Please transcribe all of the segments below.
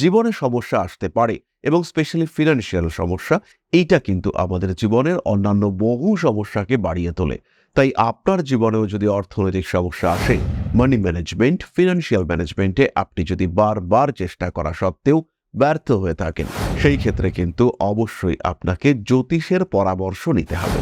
জীবনে সমস্যা আসতে পারে এবং স্পেশালি ফিনান্সিয়াল সমস্যা, এইটা কিন্তু আমাদের জীবনের অন্যান্য বহু সমস্যাকে বাড়িয়ে তোলে। তাই আপনার জীবনেও যদি অর্থনৈতিক সমস্যা আসে মানি ম্যানেজমেন্ট ফিনান্সিয়াল ম্যানেজমেন্টে আপনি যদি বারবার চেষ্টা করা সত্ত্বেও ব্যর্থ হয়ে থাকেন, সেই ক্ষেত্রে কিন্তু অবশ্যই আপনাকে জ্যোতিষের পরামর্শ নিতে হবে।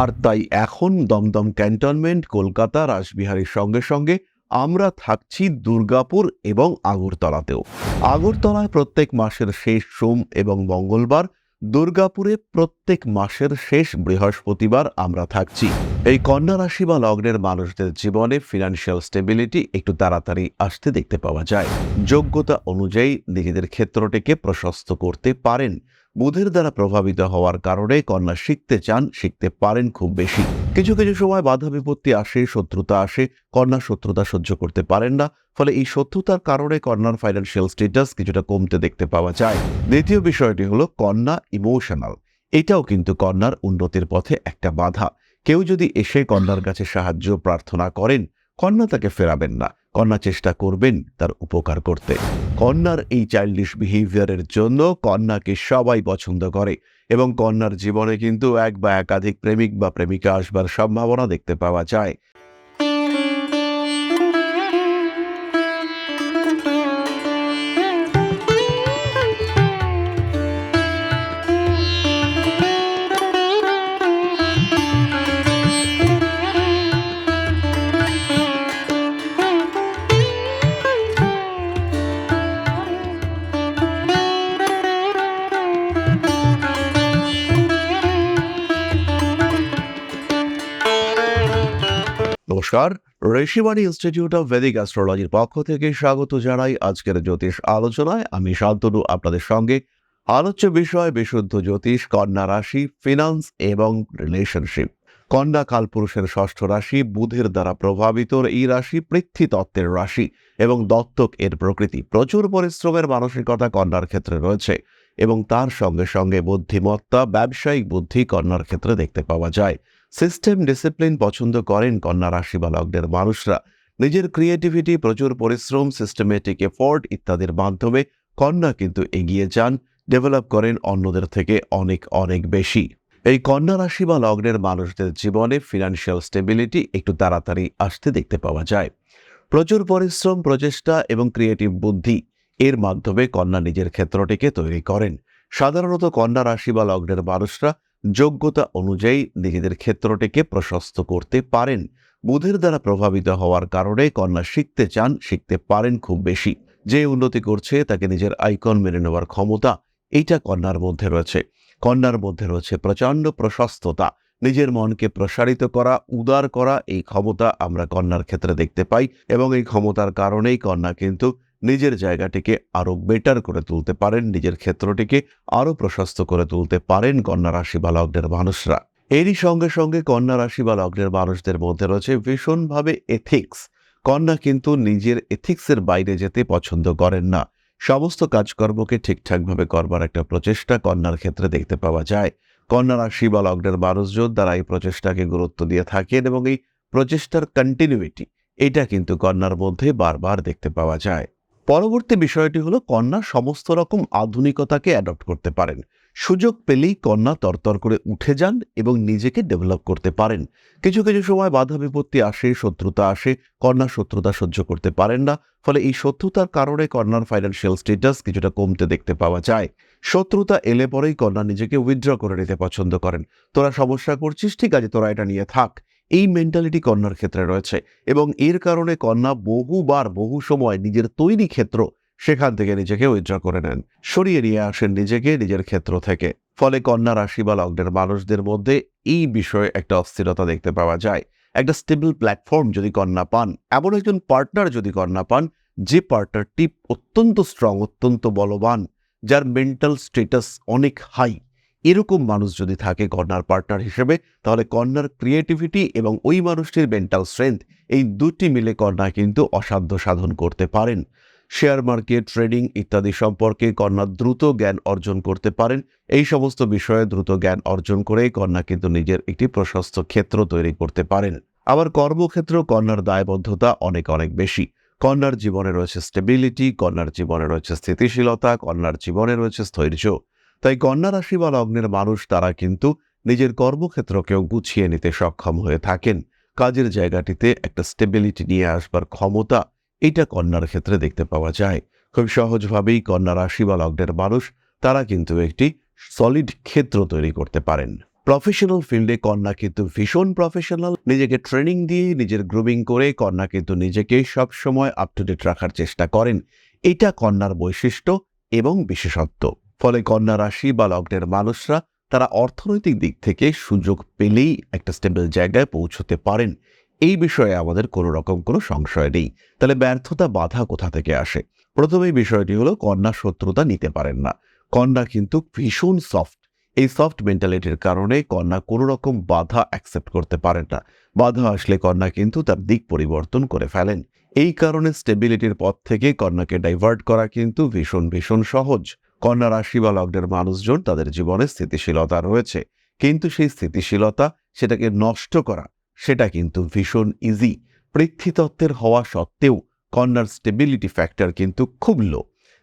আর তাই এখন দমদম ক্যান্টনমেন্ট, কলকাতা, রাসবিহারীর সঙ্গে সঙ্গে আমরা থাকছি দুর্গাপুর এবং আগরতলাতেও। আগরতলায় প্রত্যেক মাসের শেষ সোম এবং মঙ্গলবার, দুর্গাপুরে প্রত্যেক মাসের শেষ বৃহস্পতিবার আমরা থাকছি। এই কন্যা রাশি বা লগ্নের মানুষদের জীবনে ফিনান্সিয়াল স্টেবিলিটি একটু তাড়াতাড়ি আসতে দেখতে পাওয়া যায়। যোগ্যতা অনুযায়ী নিজেদের ক্ষেত্রটিকে প্রশস্ত করতে পারেন। বুধের দ্বারা প্রভাবিত হওয়ার কারণে কন্যা শিখতে চান, শিখতে পারেন খুব বেশি। কিছু কিছু সময় বাধা বিপত্তি আসে, শত্রুতা আসে, কন্যা শত্রুতা সহ্য করতে পারেন না, ফলে এই শত্রুতার কারণে কন্যার ফাইন্যান্সিয়াল স্ট্যাটাস কিছুটা কমতে দেখতে পাওয়া যায়। দ্বিতীয় বিষয়টি হলো কন্যা ইমোশনাল এটাও কিন্তু কন্যার উন্নতির পথে একটা বাধা। কেউ যদি এসে কন্যার কাছে সাহায্য প্রার্থনা করেন, কন্যা তাকে ফেরাবেন না। কন্যা চেষ্টা করবেন তার উপকার করতে। কন্যার এই চাইল্ডিশ বিহেভিয়ারের জন্য কন্যাকে সবাই পছন্দ করে এবং কন্যার জীবনে কিন্তু এক বা একাধিক প্রেমিক বা প্রেমিকা আসবার সম্ভাবনা দেখতে পাওয়া যায়। নমস্কার। ঋষিবাণী ইনস্টিটিউট অফ ভেদিক অ্যাস্ট্রোলজির পক্ষ থেকে স্বাগত জানাই আজকের জ্যোতিষ আলোচনায়। আমি শান্তনু, আপনাদের সঙ্গে। আলোচ্য বিষয়, বিশুদ্ধ জ্যোতিষ, কন্যা রাশি ফিনান্স এবং রিলেশনশিপ কন্যা কালপুরুষের ষষ্ঠ রাশি, বুধের দ্বারা প্রভাবিত এই রাশি পৃথ্বী তত্ত্বের রাশি এবং দত্তক এর প্রকৃতি। প্রচুর পরিশ্রমের মানসিকতা কন্যার ক্ষেত্রে রয়েছে এবং তার সঙ্গে সঙ্গে বুদ্ধিমত্তা, ব্যবসায়িক বুদ্ধি কন্যার ক্ষেত্রে দেখতে পাওয়া যায়। সিস্টেম ডিসিপ্লিন পছন্দ করেন কন্যা রাশি বা লগ্নের মানুষরা। নিজের ক্রিয়েটিভিটি প্রচুর পরিশ্রম সিস্টেমেটিক এফোর্ট ইত্যাদির মাধ্যমে কন্যা কিন্তু এগিয়ে যান ডেভেলপ করেন অন্যদের থেকে অনেক অনেক বেশি। এই কন্যা রাশি বা লগ্নের মানুষদের জীবনে ফিনান্সিয়াল স্টেবিলিটি একটু তাড়াতাড়ি আসতে দেখতে পাওয়া যায়। প্রচুর পরিশ্রম, প্রচেষ্টা এবং ক্রিয়েটিভ বুদ্ধি এর মাধ্যমে কন্যা নিজের ক্ষেত্রটিকে তৈরি করেন। সাধারণত কন্যা রাশি বা লগ্নের মানুষরা যোগ্যতা অনুযায়ী নিজেদের ক্ষেত্রটিকে প্রশস্ত করতে পারেন। বুধের দ্বারা প্রভাবিত হওয়ার কারণে কন্যা শিখতে চান, শিখতে পারেন খুব বেশি। যে উন্নতি করছে তাকে নিজের আইকন মেনে নেওয়ার ক্ষমতা এইটা কন্যার মধ্যে রয়েছে। কন্যার মধ্যে রয়েছে প্রচণ্ড প্রশস্ততা। নিজের মনকে প্রসারিত করা, উদার করা এই ক্ষমতা আমরা কন্যার ক্ষেত্রে দেখতে পাই এবং এই ক্ষমতার কারণেই কন্যা কিন্তু নিজের জায়গাটিকে আরও বেটার করে তুলতে পারেন, নিজের ক্ষেত্রটিকে আরও প্রশস্ত করে তুলতে পারেন কন্যা রাশি বা লগ্নের মানুষরা। এরই সঙ্গে সঙ্গে কন্যা রাশি বা লগ্নের মানুষদের মধ্যে রয়েছে ভীষণভাবে এথিক্স কন্যা কিন্তু নিজের এথিক্সের বাইরে যেতে পছন্দ করেন না। সমস্ত কাজকর্মকে ঠিকঠাকভাবে করবার একটা প্রচেষ্টা কন্যার ক্ষেত্রে দেখতে পাওয়া যায়। কন্যা রাশি বা লগ্নের মানুষজন তারা এই প্রচেষ্টাকে গুরুত্ব দিয়ে থাকেন এবং এই প্রচেষ্টার কন্টিনিউইটি এটা কিন্তু কন্যার মধ্যে বারবার দেখতে পাওয়া যায়। পরবর্তী বিষয়টি হলো কন্যা সমস্ত রকম আধুনিকতাকে অ্যাডপ্ট করতে পারেন। সুযোগ পেলেই কন্যা তরতর করে উঠে যান এবং নিজেকে ডেভেলপ করতে পারেন। কিছু কিছু সময় বাধা বিপত্তি আসে, শত্রুতা আসে, কন্যা শত্রুতা সহ্য করতে পারেন না, ফলে এই শত্রুতার কারণে কন্যার ফাইন্যান্সিয়াল স্ট্যাটাস কিছুটা কমতে দেখতে পাওয়া যায়। শত্রুতা এলে পরেই কন্যা নিজেকে উইথড্র করে নিতে পছন্দ করেন। তোরা সমস্যা করছিস, ঠিক আছে, তোরা এটা নিয়ে থাক। এই মেন্টালিটি কন্যার ক্ষেত্রে রয়েছে এবং এর কারণে কন্যা বহুবার, বহু সময় নিজের তৈরি ক্ষেত্র সেখান থেকে নিজেকে উইথড্র করে নেন। সরিয়ে নিয়ে আসেন নিজেকে, নিজের ক্ষেত্র থেকে। ফলে কন্যা রাশি বা লগ্নের মানুষদের মধ্যে এই বিষয়ে একটা অস্থিরতা দেখতে পাওয়া যায়। একটা স্টেবল প্ল্যাটফর্ম যদি কন্যা পান, এমন একজন পার্টনার যদি কন্যা পান, যে পার্টনারটি অত্যন্ত স্ট্রং অত্যন্ত বলবান, যার মেন্টাল স্টেটাস অনেক হাই এরকম মানুষ যদি থাকে কন্যার পার্টনার হিসেবে, তাহলে কন্যার ক্রিয়েটিভিটি এবং ওই মানুষটির মেন্টাল স্ট্রেংথ এই দুটি মিলে কন্যা কিন্তু অসাধ্য সাধন করতে পারেন। শেয়ার মার্কেট ট্রেডিং ইত্যাদি সম্পর্কে কন্যা দ্রুত জ্ঞান অর্জন করতে পারেন। এই সমস্ত বিষয়ে দ্রুত জ্ঞান অর্জন করে কন্যা কিন্তু নিজের একটি প্রশস্ত ক্ষেত্র তৈরি করতে পারেন। আবার কর্মক্ষেত্র কন্যার দায়বদ্ধতা অনেক অনেক বেশি। কন্যার জীবনে রয়েছে স্টেবিলিটি কন্যার জীবনে রয়েছে স্থিতিশীলতা, কন্যার জীবনে রয়েছে স্থৈর্য তাই কন্যা রাশি বা লগ্নের মানুষ তারা কিন্তু নিজের কর্মক্ষেত্রকেও গুছিয়ে নিতে সক্ষম হয়ে থাকেন। কাজের জায়গাটিতে একটা স্টেবিলিটি নিয়ে আসবার ক্ষমতা এটা কন্যার ক্ষেত্রে দেখতে পাওয়া যায়। খুব সহজভাবেই কন্যা রাশি বা লগ্নের মানুষ তারা কিন্তু একটি সলিড ক্ষেত্র তৈরি করতে পারেন। প্রফেশনাল ফিল্ডে কন্যা কিন্তু ভীষণ প্রফেশনাল নিজেকে ট্রেনিং দিয়ে নিজের গ্রুমিং করে কন্যা কিন্তু নিজেকে সব সময় আপ টু ডেট রাখার চেষ্টা করেন। এটা কন্যার বৈশিষ্ট্য এবং বিশেষত্ব। ফলে কন্যা রাশি বা লগ্নের মানুষরা তারা অর্থনৈতিক দিক থেকে সুযোগ পেলেই একটা স্টেবল জায়গায় পৌঁছতে পারেন। এই বিষয়ে আমাদের কোনো রকম কোনো সংশয় নেই। তাহলে ব্যর্থতা বাধা কোথা থেকে আসে? প্রথমেই বিষয়টি হলো, কন্যা শত্রুতা নিতে পারেন না। কন্যা কিন্তু ভীষণ সফট এই সফট মেন্টালিটির কারণে কন্যা কোনো রকম বাধা অ্যাকসেপ্ট করতে পারেন না। বাধা আসলে কন্যা কিন্তু তার দিক পরিবর্তন করে ফেলেন। এই কারণে স্টেবিলিটির পথ থেকে কন্যাকে ডাইভার্ট করা কিন্তু ভীষণ ভীষণ সহজ। কন্যা রাশি বা লগ্নের মানুষজন তাদের জীবনে স্থিতিশীলতা রয়েছে। কিন্তু সেই স্থিতিশীলতা সেটাকে নষ্ট করা, সেটা কিন্তু ভীষণ ইজি পৃথ্বীতত্ত্বের হওয়া সত্ত্বেও কন্যার স্টেবিলিটি ফ্যাক্টর কিন্তু খুব লো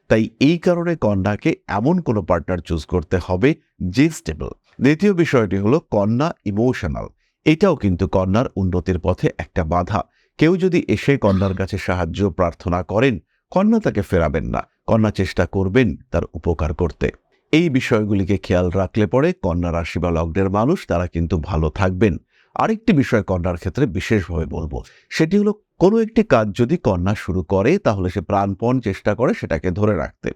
তাই এই কারণে কন্যাকে এমন কোনো পার্টনার চুজ করতে হবে যে স্টেবল দ্বিতীয় বিষয়টি হলো কন্যা ইমোশনাল এটাও কিন্তু কন্যার উন্নতির পথে একটা বাধা। কেউ যদি এসে কন্যার কাছে সাহায্য প্রার্থনা করেন কন্যা তাকে ফেরাবেন না। কন্যা চেষ্টা করবেন তার উপকার করতে। এই বিষয়গুলিকে খেয়াল রাখলে পরে কন্যা রাশি বা লগ্নের মানুষ তারা কিন্তু ভালো থাকবেন। আরেকটি বিষয় কন্যার ক্ষেত্রে বিশেষভাবে বলব, সেটি হলো কোনো একটি কাজ যদি কন্যা শুরু করে তাহলে সে প্রাণপণ চেষ্টা করে সেটাকে ধরে রাখতে।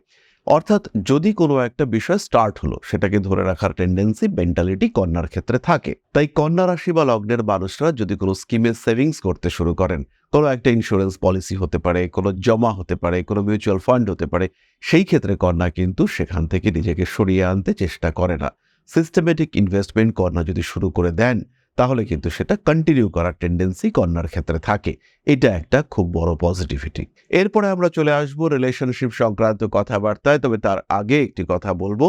অর্থাৎ যদি কোনো একটা বিষয় স্টার্ট হলো, সেটাকে ধরে রাখার টেন্ডেন্সি মেন্টালিটি কন্যার ক্ষেত্রে থাকে। তাই কন্যা রাশি বা লগ্নের মানুষরা যদি কোনো স্কিমে সেভিংস করতে শুরু করেন, কোনো একটা ইন্স্যুরেন্স পলিসি হতে পারে, কোনো জমা হতে পারে, কোনো মিউচুয়াল ফান্ড হতে পারে, সেই ক্ষেত্রে কন্যা কিন্তু সেখান থেকে নিজেকে সরিয়ে আনতে চেষ্টা করে না। সিস্টেমেটিক ইনভেস্টমেন্ট কন্যা যদি শুরু করে দেন তাহলে কিন্তু সেটা কন্টিনিউ করার টেন্ডেন্সি কন্যার ক্ষেত্রে থাকে। এটা একটা খুব বড় পজিটিভিটি এরপরে আমরা চলে আসব রিলেশনশিপ সংক্রান্ত কথাবার্তায়, তবে তার আগে একটি কথা বলব।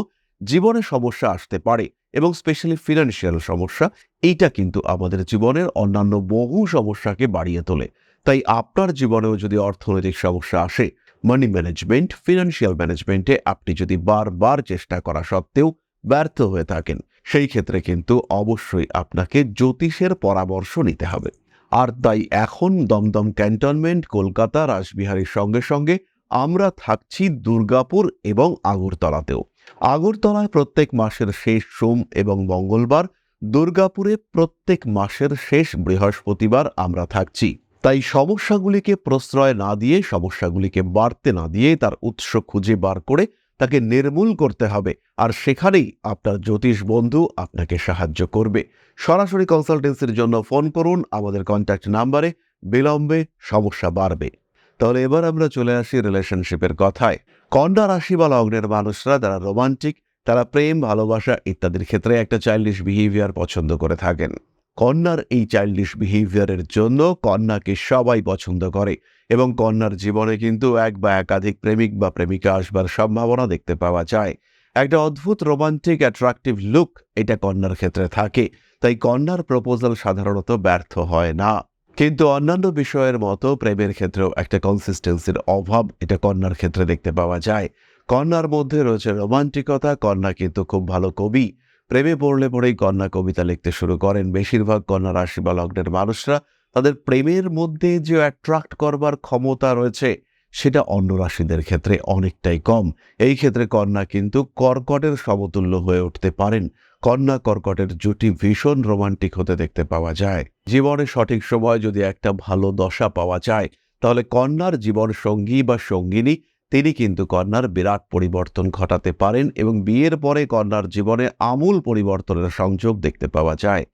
জীবনে সমস্যা আসতে পারে এবং স্পেশালি ফিনান্সিয়াল সমস্যা, এইটা কিন্তু আমাদের জীবনের অন্যান্য বহু সমস্যাকে বাড়িয়ে তোলে। তাই আপনার জীবনেও যদি অর্থনৈতিক সমস্যা আসে মানি ম্যানেজমেন্ট ফিনান্সিয়াল ম্যানেজমেন্টে আপনি যদি বারবার চেষ্টা করা সত্ত্বেও ব্যর্থ হয়ে থাকেন সেই ক্ষেত্রে কিন্তু অবশ্যই আপনাকে জ্যোতিষের পরামর্শ নিতে হবে। আর তাই এখন দমদম ক্যান্টনমেন্ট, কলকাতা, রাসবিহারীর সঙ্গে সঙ্গে আমরা থাকছি দুর্গাপুর এবং আগরতলাতেও। আগরতলায় প্রত্যেক মাসের শেষ সোম এবং মঙ্গলবার, দুর্গাপুরে প্রত্যেক মাসের শেষ বৃহস্পতিবার আমরা থাকছি। তাই সমস্যাগুলিকে প্রশ্রয় না দিয়ে, সমস্যাগুলিকে বাড়তে না দিয়ে তার উৎস খুঁজে বার করে তাকে নির্মূল করতে হবে। আর সেখানেই আপনার জ্যোতিষ বন্ধু আপনাকে সাহায্য করবে। সরাসরি কনসালটেন্সির জন্য ফোন করুন, আমাদের কন্ট্যাক্ট নাম্বারে বিলম্বে সমস্যা বাড়বে। তাহলে এবার আমরা চলে আসি রিলেশনশিপের কথায়। কন্যা রাশি বা লগ্নের মানুষরা, যারা রোমান্টিক তারা প্রেম, ভালোবাসা ইত্যাদির ক্ষেত্রে একটা চাইল্ডিশ বিহেভিয়ার পছন্দ করে থাকেন। কন্যার এই চাইল্ডিশ বিহেভিয়ারের জন্য কন্যাকে সবাই পছন্দ করে এবং কন্যার জীবনে কিন্তু এক বা একাধিক প্রেমিক বা প্রেমিকা আসবার সম্ভাবনা দেখতে পাওয়া যায়। একটা অদ্ভুত রোমান্টিক অ্যাট্রাকটিভ লুক এটা কন্যার ক্ষেত্রে থাকে, তাই কন্যার প্রপোজাল সাধারণত ব্যর্থ হয় না। কিন্তু অন্যান্য বিষয়ের মতো প্রেমের ক্ষেত্রেও একটা কনসিস্টেন্সির অভাব এটা কন্যার ক্ষেত্রে দেখতে পাওয়া যায়। কন্যার মধ্যে রয়েছে রোমান্টিকতা কন্যা কিন্তু খুব ভালো কবি। প্রেমে পড়লে পরেই কন্যা কবিতা লিখতে শুরু করেন। বেশিরভাগ কন্যা রাশি বা লগ্নের মানুষরা তাদের প্রেমের মধ্যে যে অ্যাট্রাক্ট করবার ক্ষমতা রয়েছে, সেটা অন্য রাশিদের ক্ষেত্রে অনেকটাই কম। এই ক্ষেত্রে কন্যা কিন্তু কর্কটের সমতুল্য হয়ে উঠতে পারেন। কন্যা কর্কটের জুটি ভীষণ রোমান্টিক হতে দেখতে পাওয়া যায়। জীবনে সঠিক সময় যদি একটা ভালো দশা পাওয়া যায়, তাহলে কন্যার জীবন সঙ্গী বা সঙ্গিনী তিনি কিন্তু কন্যার বিরাট পরিবর্তন ঘটাতে পারেন এবং বিয়ের পরে কন্যার জীবনে আমূল পরিবর্তনের সংযোগ দেখতে পাওয়া যায়।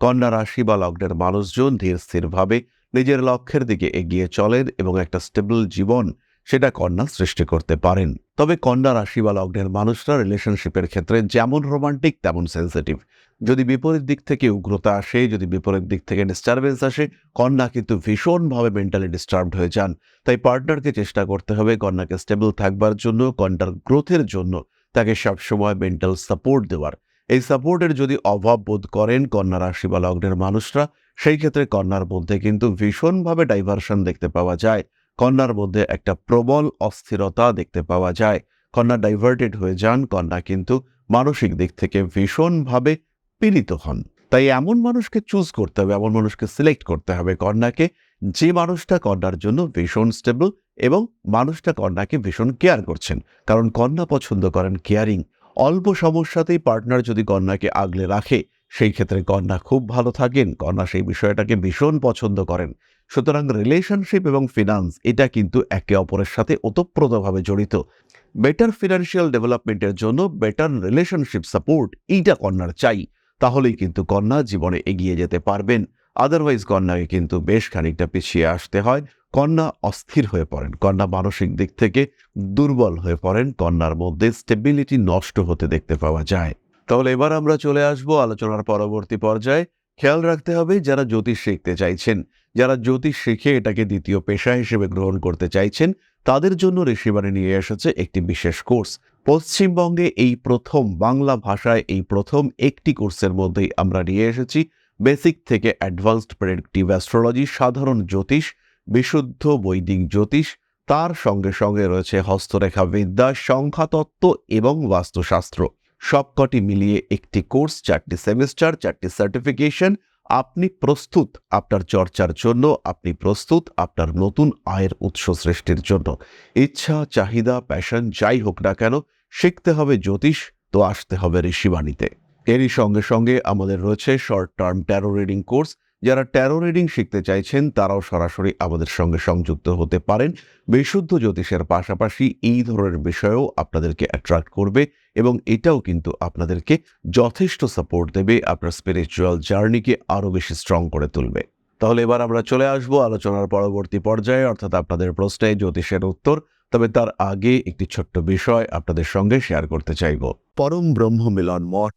কন্যা রাশি বা লগ্নের মানুষজন ধীর স্থিরভাবে নিজের লক্ষ্যের দিকে এগিয়ে চলেন এবং একটা স্টেবল জীবন সেটা কন্যা সৃষ্টি করতে পারেন। তবে কন্যা রাশি বা লগ্নের মানুষরা রিলেশনশিপের ক্ষেত্রে যেমন রোমান্টিক তেমন সেন্সিটিভ যদি বিপরীত দিক থেকে উগ্রতা আসে, যদি বিপরীত দিক থেকে ডিস্টারবেন্স আসে, কন্যা কিন্তু ভীষণভাবে মেন্টালি ডিস্টার্বড হয়ে যান। তাই পার্টনারকে চেষ্টা করতে হবে কন্যাকে স্টেবল থাকবার জন্য, কন্যার গ্রোথের জন্য তাকে সবসময় মেন্টাল সাপোর্ট দেওয়ার। এই সাপোর্টের যদি অভাব বোধ করেন কন্যা রাশি বা লগ্নের মানুষরা, সেই ক্ষেত্রে কন্যার মধ্যে কিন্তু ভীষণভাবে ডাইভারশন দেখতে পাওয়া যায়। কন্যার মধ্যে একটা প্রবল অস্থিরতা দেখতে পাওয়া যায়। কন্যা ডাইভার্টেড হয়ে যান, কন্যা কিন্তু মানসিক দিক থেকে ভীষণভাবে পীড়িত হন। তাই এমন মানুষকে চুজ করতে হবে, এমন মানুষকে সিলেক্ট করতে হবে কন্যাকে, যে মানুষটা কন্যার জন্য ভীষণ স্টেবল এবং মানুষটা কন্যাকে ভীষণ কেয়ার করছেন। কারণ কন্যা পছন্দ করেন কেয়ারিং অল্প সমস্যাতেই পার্টনার যদি কন্যাকে আগলে রাখে, সেই ক্ষেত্রে কন্যা খুব ভালো থাকেন। কন্যা সেই বিষয়টাকে ভীষণ পছন্দ করেন। সুতরাং রিলেশনশিপ এবং ফিনান্স এটা কিন্তু একে অপরের সাথে ওতপ্রোতভাবে জড়িত। বেটার ফিনান্সিয়াল ডেভেলপমেন্টের জন্য বেটার রিলেশনশিপ সাপোর্ট এইটা কন্যার চাই। তাহলেই কিন্তু কন্যা জীবনে এগিয়ে যেতে পারবেন। আদারওয়াইজ কন্যাকে কিন্তু বেশ খানিকটা পিছিয়ে আসতে হয়। কন্যা অস্থির হয়ে পড়েন। কন্যা মানসিক দিক থেকে দুর্বল হয়ে পড়েন। কন্যার মধ্যে স্টেবিলিটি নষ্ট হতে দেখতে পাওয়া যায়। তাহলে এবার আমরা চলে আসব আলোচনার পরবর্তী পর্যায়ে। খেয়াল রাখতে হবে যারা জ্যোতিষ শিখতে চাইছেন। যারা জ্যোতিষ শিখে এটাকে দ্বিতীয় পেশা হিসেবে গ্রহণ করতে চাইছেন, তাদের জন্য ঋষিবাণী নিয়ে এসেছে একটি বিশেষ কোর্স। পশ্চিমবঙ্গে এই প্রথম বাংলা ভাষায় এই প্রথম একটি কোর্সের মধ্যেই আমরা নিয়ে এসেছি। বেসিক থেকে অ্যাডভান্সড প্রেডিক্টিভ অ্যাস্ট্রোলজি, সাধারণ জ্যোতিষ, বিশুদ্ধ বৈদিক জ্যোতিষ, তার সঙ্গে সঙ্গে রয়েছে হস্তরেখা বিদ্যা, সংখ্যাতত্ত্ব এবং বাস্তুশাস্ত্র। সবকটি মিলিয়ে একটি কোর্স, চারটি সেমিস্টার, চারটি সার্টিফিকেশন আপনি প্রস্তুত আপনার চর্চার জন্য, আপনি প্রস্তুত আপনার নতুন আয়ের উৎস সৃষ্টির জন্য। ইচ্ছা, চাহিদা প্যাশন যাই হোক না কেন, শিখতে হবে জ্যোতিষ, তো আসতে হবে ঋষিবাণীতে। এরই সঙ্গে সঙ্গে আমাদের রয়েছে short term tarot reading course যারা ট্যারো রিডিং শিখতে চাইছেন, তারাও সরাসরি আমাদের সঙ্গে সংযুক্ত হতে পারেন। বিশুদ্ধ জ্যোতিষের পাশাপাশি এই ধরনের বিষয়েও আপনাদেরকে অ্যাট্রাক্ট করবে এবং এটাও কিন্তু আপনাদেরকে যথেষ্ট সাপোর্ট দেবে, আপনার স্পিরিচুয়াল জার্নিকে আরও বেশি স্ট্রং করে তুলবে। তাহলে এবার আমরা চলে আসব আলোচনার পরবর্তী পর্যায়ে, অর্থাৎ আপনাদের প্রশ্নে জ্যোতিষের উত্তর, তবে তার আগে একটি ছোট্ট বিষয় আপনাদের সঙ্গে শেয়ার করতে চাইব। পরম ব্রহ্ম মিলন মঠ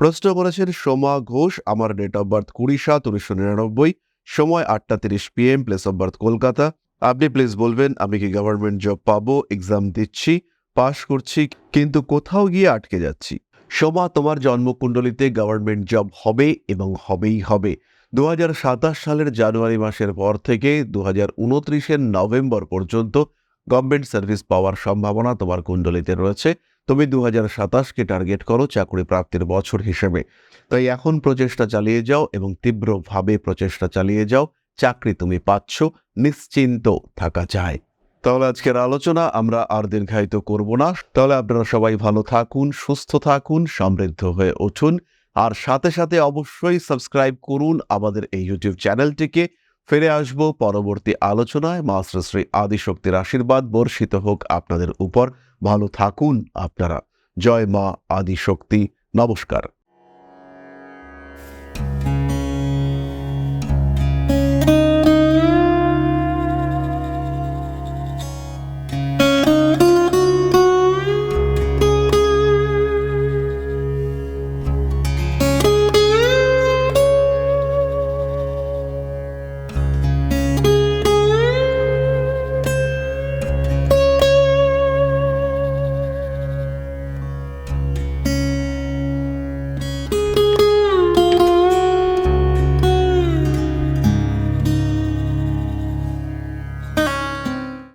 প্রশ্ন করেছেন সোমা ঘোষ, আমার ডেট অফ বার্থ কুড়ি সাত, উনিশশো নিরানব্বই। সময় আটটা তিরিশ PM place of birth Kolkata. আপনি প্লিজ বলবেন, আমি কি গভর্নমেন্ট জব পাবো? এক্সাম দিচ্ছি পাশ করছি, কিন্তু কোথাও গিয়ে আটকে যাচ্ছি। সোমা, তোমার জন্মকুণ্ডলিতে গভর্নমেন্ট জব হবে এবং হবেই হবে। দু হাজার সাতাশ সালের জানুয়ারি মাসের পর থেকে দু হাজার নভেম্বর পর্যন্ত গভর্নমেন্ট সার্ভিস পাওয়ার সম্ভাবনা তোমার কুণ্ডলিতে রয়েছে। তুমি দু হাজার সাতাশকে টার্গেট করো চাকরি প্রাপ্তির বছর হিসেবে। তাই এখন প্রচেষ্টা চালিয়ে যাও এবং তীব্রভাবে প্রচেষ্টা চালিয়ে যাও। চাকরি তুমি পাচ্ছ, নিশ্চিন্ত থাকা যায়। তাহলে আজকের আলোচনা আমরা আর দীর্ঘায়িত করব না। তাহলে আপনারা সবাই ভালো থাকুন, সুস্থ থাকুন, সমৃদ্ধ হয়ে উঠুন। আর সাথে সাথে অবশ্যই সাবস্ক্রাইব করুন আমাদের এই ইউটিউব চ্যানেলটিকে। ফিরে আসব পরবর্তী আলোচনায়। মা শ্রী শ্রী আদিশক্তির আশীর্বাদ বর্ষিত হোক আপনাদের উপর। ভালো থাকুন আপনারা। জয় মা আদিশক্তি নমস্কার।